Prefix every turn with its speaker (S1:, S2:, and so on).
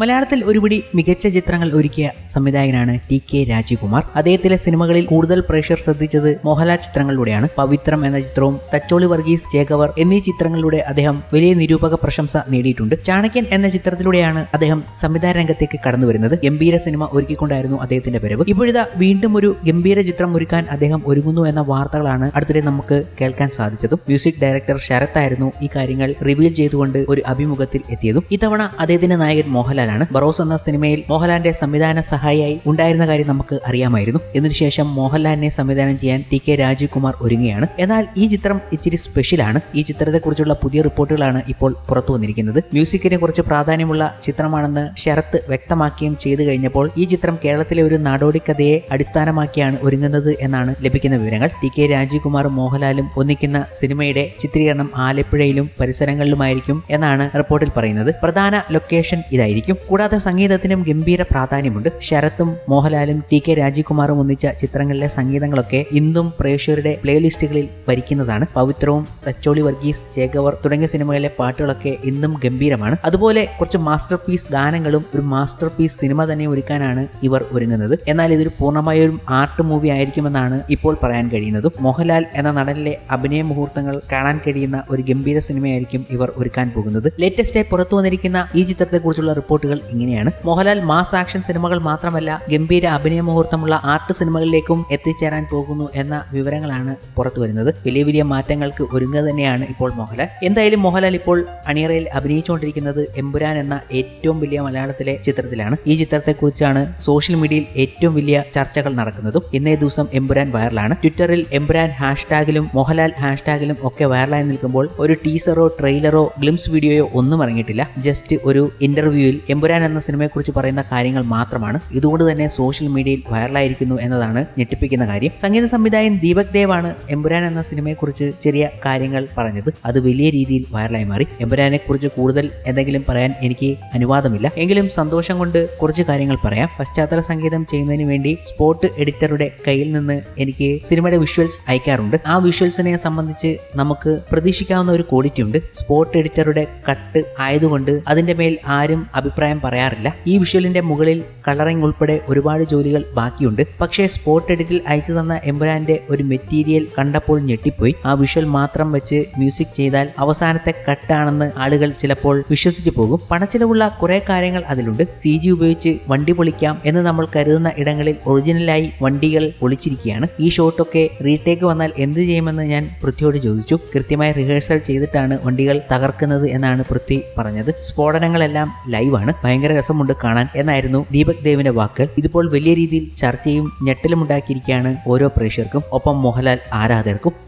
S1: മലയാളത്തിൽ ഒരുപിടി മികച്ച ചിത്രങ്ങൾ ഒരുക്കിയ സംവിധായകനാണ് ടി കെ രാജീവ്കുമാർ. അദ്ദേഹത്തിലെ സിനിമകളിൽ കൂടുതൽ പ്രേക്ഷകർ ശ്രദ്ധിച്ചത് മോഹൻലാൽ ചിത്രങ്ങളിലൂടെയാണ്. പവിത്രം എന്ന ചിത്രവും തച്ചോളി വർഗീസ് ചേകവർ എന്നീ ചിത്രങ്ങളിലൂടെ അദ്ദേഹം വലിയ നിരൂപക പ്രശംസ നേടിയിട്ടുണ്ട്. ചാണക്യൻ എന്ന ചിത്രത്തിലൂടെയാണ് അദ്ദേഹം സംവിധാന രംഗത്തേക്ക് കടന്നു വരുന്നത്. ഗംഭീര സിനിമ ഒരുക്കിക്കൊണ്ടായിരുന്നു അദ്ദേഹത്തിന്റെ വരവ്. ഇപ്പോഴിതാ വീണ്ടും ഒരു ഗംഭീര ചിത്രം ഒരുക്കാൻ അദ്ദേഹം ഒരുങ്ങുന്നു എന്ന വാർത്തകളാണ് അടുത്തിടെ നമുക്ക് കേൾക്കാൻ സാധിച്ചതും. മ്യൂസിക് ഡയറക്ടർ ശരത്തായിരുന്നു ഈ കാര്യങ്ങൾ റിവീൽ ചെയ്തുകൊണ്ട് ഒരു അഭിമുഖത്തിൽ എത്തിയതും. ഇത്തവണ അദ്ദേഹത്തിന്റെ നായകൻ മോഹൻലാലാണ് ബറോസ് എന്ന സിനിമയിൽ മോഹൻലാലിന്റെ സംവിധാന സഹായിയായി ഉണ്ടായിരുന്ന കാര്യം നമുക്ക് അറിയാമായിരുന്നു. ഇതിനുശേഷം മോഹൻലാലിനെ സംവിധാനം ചെയ്യാൻ ടി കെ രാജീവ് കുമാർ ഒരുങ്ങുകയാണ്. എന്നാൽ ഈ ചിത്രം ഇച്ചിരി സ്പെഷ്യലാണ് ഈ ചിത്രത്തെക്കുറിച്ചുള്ള പുതിയ റിപ്പോർട്ടുകളാണ് ഇപ്പോൾ പുറത്തു വന്നിരിക്കുന്നത്. മ്യൂസിക്കിനെ കുറിച്ച് പ്രാധാന്യമുള്ള ചിത്രമാണെന്ന് ശരത്ത് വ്യക്തമാക്കുകയും ചെയ്തു കഴിഞ്ഞപ്പോൾ ഈ ചിത്രം കേരളത്തിലെ ഒരു നാടോടി കഥയെ അടിസ്ഥാനമാക്കിയാണ് ഒരുങ്ങുന്നത് എന്നാണ് ലഭിക്കുന്ന വിവരങ്ങൾ. ടി കെ രാജീവ് കുമാറും മോഹൻലാലും ഒന്നിക്കുന്ന സിനിമയുടെ ചിത്രീകരണം ആലപ്പുഴയിലും പരിസരങ്ങളിലുമായിരിക്കും എന്നാണ് റിപ്പോർട്ടിൽ പറയുന്നത്. പ്രധാന ലൊക്കേഷൻ ഇതായിരിക്കും. കൂടാതെ സംഗീതത്തിനും ഗംഭീര പ്രാധാന്യമുണ്ട്. ശരത്തും മോഹൻലാലും ടി കെ രാജീവ്കുമാറും ഒന്നിച്ച ചിത്രങ്ങളിലെ സംഗീതങ്ങളൊക്കെ ഇന്നും പ്രേക്ഷകരുടെ പ്ലേലിസ്റ്റുകളിൽ ഭരിക്കുന്നതാണ്. പവിത്രവും തച്ചോളി വർഗീസ് ജേഗവർ തുടങ്ങിയ സിനിമകളിലെ പാട്ടുകളൊക്കെ ഇന്നും ഗംഭീരമാണ്. അതുപോലെ കുറച്ച് മാസ്റ്റർ പീസ് ഗാനങ്ങളും ഒരു മാസ്റ്റർ പീസ് സിനിമ തന്നെ ഒരുക്കാനാണ് ഇവർ ഒരുങ്ങുന്നത്. എന്നാൽ ഇതൊരു പൂർണമായ ഒരു ആർട്ട് മൂവി ആയിരിക്കുമെന്നാണ് ഇപ്പോൾ പറയാൻ കഴിയുന്നത്. മോഹൻലാൽ എന്ന നടനിലെ അഭിനയ മുഹൂർത്തങ്ങൾ കാണാൻ കഴിയുന്ന ഒരു ഗംഭീര സിനിമയായിരിക്കും ഇവർ ഒരുക്കാൻ പോകുന്നത്. ലേറ്റസ്റ്റായി പുറത്തു വന്നിരിക്കുന്ന ഈ ചിത്രത്തെക്കുറിച്ചുള്ള റിപ്പോർട്ടുകൾ ഇങ്ങനെയാണ്. മോഹൻലാൽ മാസ് ആക്ഷൻ സിനിമകൾ മാത്രമല്ല ഗംഭീര അഭിനയ മുഹൂർത്തമുള്ള ആർട്ട് സിനിമകളിലേക്കും എത്തിച്ചേരാൻ പോകുന്നു എന്ന വിവരങ്ങളാണ് പുറത്തു വരുന്നത്. വലിയ വലിയ മാറ്റങ്ങൾക്ക് ഒരുങ്ങുക തന്നെയാണ് ഇപ്പോൾ മോഹൻലാൽ. എന്തായാലും മോഹൻലാൽ ഇപ്പോൾ അണിയറയിൽ അഭിനയിച്ചുകൊണ്ടിരിക്കുന്നത് എമ്പുരാൻ എന്ന ഏറ്റവും വലിയ മലയാളത്തിലെ ചിത്രത്തിലാണ്. ഈ ചിത്രത്തെക്കുറിച്ചാണ് സോഷ്യൽ മീഡിയയിൽ ഏറ്റവും വലിയ ചർച്ചകൾ നടക്കുന്നതും. ഇന്നേ ദിവസം എമ്പുരാൻ വൈറലാണ്. ട്വിറ്ററിൽ എമ്പുരാൻ ഹാഷ്ടാഗിലും മോഹൻലാൽ ഹാഷ്ടാഗിലും ഒക്കെ വൈറലായി നിൽക്കുമ്പോൾ ഒരു ടീസറോ ട്രെയിലറോ ഗ്ലിംസ് വീഡിയോയോ ഒന്നും ഇറങ്ങിയിട്ടില്ല. ജസ്റ്റ് ഒരു ഇന്റർവ്യൂവിൽ എമ്പുരാൻ എന്ന സിനിമയെക്കുറിച്ച് പറയുന്ന കാര്യങ്ങൾ മാത്രമാണ്. ഇതുകൊണ്ട് തന്നെ സോഷ്യൽ മീഡിയയിൽ വൈറലായിരിക്കുന്നു എന്നതാണ് ഞെട്ടിപ്പിക്കുന്ന കാര്യം. സംഗീത സംവിധായകൻ ദീപക് ദേവാണ് എമ്പുരാൻ എന്ന സിനിമയെക്കുറിച്ച് ചെറിയ കാര്യങ്ങൾ പറഞ്ഞത്. അത് വലിയ രീതിയിൽ വൈറലായി മാറി. എമ്പുരാനെ കുറിച്ച് കൂടുതൽ എന്തെങ്കിലും പറയാൻ എനിക്ക് അനുവാദമില്ല. എങ്കിലും സന്തോഷം കൊണ്ട് കുറച്ച് കാര്യങ്ങൾ പറയാം. പശ്ചാത്തല സംഗീതം ചെയ്യുന്നതിന് വേണ്ടി സ്പോട്ട് എഡിറ്ററുടെ കയ്യിൽ നിന്ന് എനിക്ക് സിനിമയുടെ വിഷ്വൽസ് അയക്കാറുണ്ട്. ആ വിഷ്വൽസിനെ സംബന്ധിച്ച് നമുക്ക് പ്രതീക്ഷിക്കാവുന്ന ഒരു ക്വാളിറ്റി ഉണ്ട്. സ്പോട്ട് എഡിറ്ററുടെ കട്ട് ആയതുകൊണ്ട് അതിന്റെ മേൽ ആരും അഭിപ്രായം പറയാറില്ല. ഈ വിഷ്വലിന്റെ മുകളിൽ കളറിംഗ് ഉൾപ്പെടെ ഒരുപാട് ജോലികൾ ബാക്കിയുണ്ട്. പക്ഷേ സ്പോട്ട് എഡിറ്റിൽ അയച്ചു തന്ന എംബുരാന്റെ ഒരു മെറ്റീരിയൽ കണ്ടപ്പോൾ ഞെട്ടിപ്പോയി. ആ വിഷ്വൽ മാത്രം വെച്ച് മ്യൂസിക് ചെയ്താൽ അവസാനത്തെ കട്ടാണെന്ന് ആളുകൾ ചിലപ്പോൾ വിശ്വസിച്ചു പോകും. പണച്ചിലവുള്ള കുറെ കാര്യങ്ങൾ അതിലുണ്ട്. സി ജി ഉപയോഗിച്ച് വണ്ടി പൊളിക്കാം എന്ന് നമ്മൾ കരുതുന്ന ഇടങ്ങളിൽ ഒറിജിനലായി വണ്ടികൾ പൊളിച്ചിരിക്കുകയാണ്. ഈ ഷോട്ടൊക്കെ റീടേക്ക് വന്നാൽ എന്ത് ചെയ്യുമെന്ന് ഞാൻ പൃഥ്വിയോട് ചോദിച്ചു. കൃത്യമായി റിഹേഴ്സൽ ചെയ്തിട്ടാണ് വണ്ടികൾ തകർക്കുന്നത് എന്നാണ് പൃഥ്വി പറഞ്ഞത്. സ്ഫോടനങ്ങളെല്ലാം ലൈവാണ്. ഭയങ്കര രസമുണ്ട് കാണാൻ. എന്നായിരുന്നു ദീപക് ദേവിന്റെ വാക്ക്. ഇതിപ്പോൾ വലിയ രീതിയിൽ ചർച്ചയും ഞെട്ടലും ഉണ്ടാക്കിയിരിക്കുകയാണ് ഓരോ പ്രേക്ഷകർക്കും. ഒപ്പം മോഹൻലാൽ ആരാധകർക്കും